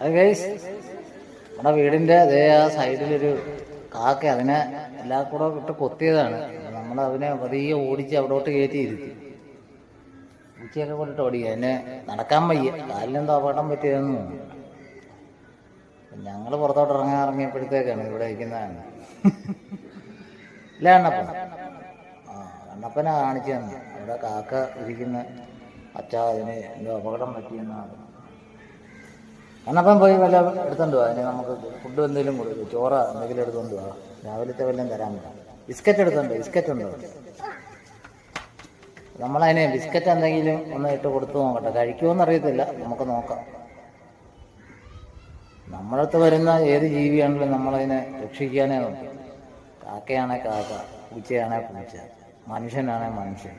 നമ്മുടെ വീടിന്റെ അതേ ആ സൈഡിലൊരു കാക്ക അതിനെ എല്ലാ കൂടെ ഇട്ട് കൊത്തിയതാണ്. നമ്മൾ അതിനെ വലിയ ഓടിച്ച് അവിടോട്ട് കയറ്റി ഇരുത്തി. ഉച്ചയൊക്കെ കൊണ്ടിട്ട് ഓടിക്കുക അതിനെ നടക്കാൻ വയ്യ. കാലിനെന്തോ അപകടം പറ്റിയതെന്ന് ഞങ്ങൾ പുറത്തോട്ട് ഇറങ്ങാൻ ഇറങ്ങിയപ്പോഴത്തേക്കാണ് ഇവിടെ ഇരിക്കുന്നതാണ് ഇല്ല കണ്ണപ്പൻ ആ എണ്ണപ്പനെ കാണിച്ചു തന്നെ. അവിടെ കാക്ക ഇരിക്കുന്ന. അച്ഛാ അതിന് എന്തോ അപകടം പറ്റിയെന്നാണ്. കണ്ണപ്പൻ പോയി വല്ല എടുത്തോണ്ട് പോവാ നമുക്ക് ഫുഡ് എന്തെങ്കിലും കൊടുക്കും. ചോറ എന്തെങ്കിലും എടുത്തോണ്ട് പോവാ രാവിലത്തെ വല്ലതും തരാൻ പറ്റാം? ബിസ്ക്കറ്റ് എടുത്തോണ്ട് ബിസ്ക്കറ്റ് ഉണ്ടോ? നമ്മളതിനെ ബിസ്ക്കറ്റ് എന്തെങ്കിലും ഒന്ന് ഇട്ട് കൊടുത്തു നോക്കട്ടെ. കഴിക്കുമോന്ന് അറിയത്തില്ല. നമുക്ക് നോക്കാം. നമ്മളടുത്ത് വരുന്ന ഏത് ജീവിയാണെങ്കിലും നമ്മളതിനെ രക്ഷിക്കാനേ നോക്കും. കാക്കയാണെ കാക്ക പൂച്ചയാണെ പൂച്ച മനുഷ്യനാണെ മനുഷ്യൻ.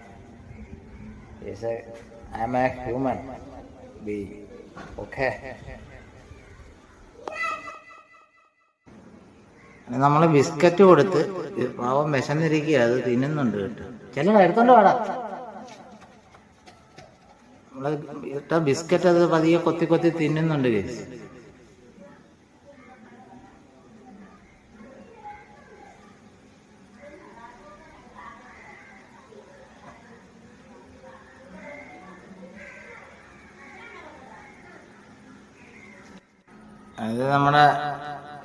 I am a human be okay നമ്മൾ ബിസ്ക്കറ്റ് കൊടുത്ത് പാവം വിശന്നിരിക്കുക അത് തിന്നുന്നുണ്ട് കേട്ടോ. ചില എടുത്തോണ്ട് വാടാ. നമ്മൾ ഇട്ട ബിസ്ക്കറ്റ് അത് പതിയെ കൊത്തി കൊത്തി തിന്നുന്നുണ്ട് കേസ്. അത് നമ്മുടെ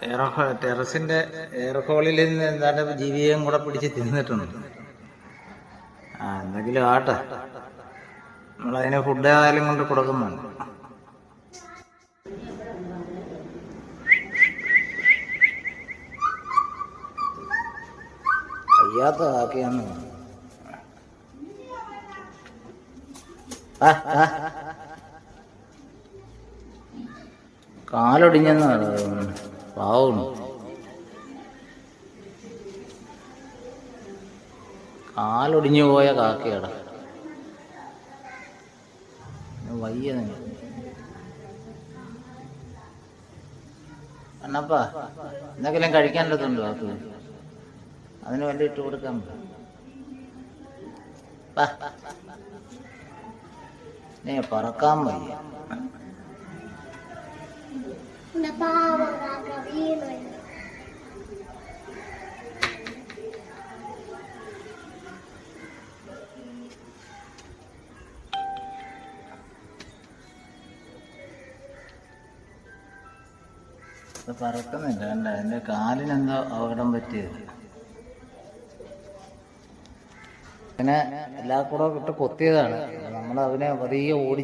എയർ ടെറസിന്റെ ടെറസിന്റെ എയർ ഹോളിൽ നിന്ന് എന്താണ്ട് ജീവിയെയും കൂടെ പിടിച്ച് തിന്നിട്ടുണ്ട് ആ എന്തെങ്കിലും ആട്ടെ നമ്മളതിന് ഫുഡ് ഏതായാലും കൊണ്ട് കൊടുക്കുന്നുണ്ട് വയ്യാത്ത കാക്കയാന്ന് തോന്നുന്നു. ആ, ആ. കാലൊടിഞ്ഞെന്നാണ് പാവമാണ് കാലൊടിഞ്ഞു പോയ കാക്കയാടാ. വയ്യ അണ്ണപ്പാ എന്തെങ്കിലും കഴിക്കാനുള്ളതുണ്ടോ അത് അതിന് വല്ല ഇട്ട് കൊടുക്കാൻ നീ പറക്കാൻ വയ്യ. പറക്കുന്നില്ല അല്ല? എന്റെ കാലിനെന്തോ അപകടം പറ്റിയത്. പിന്നെ എല്ലാ കൂടെ ഇട്ട് കൊത്തിയതാണ്. നമ്മൾ അതിനെ വലിയ ഓടി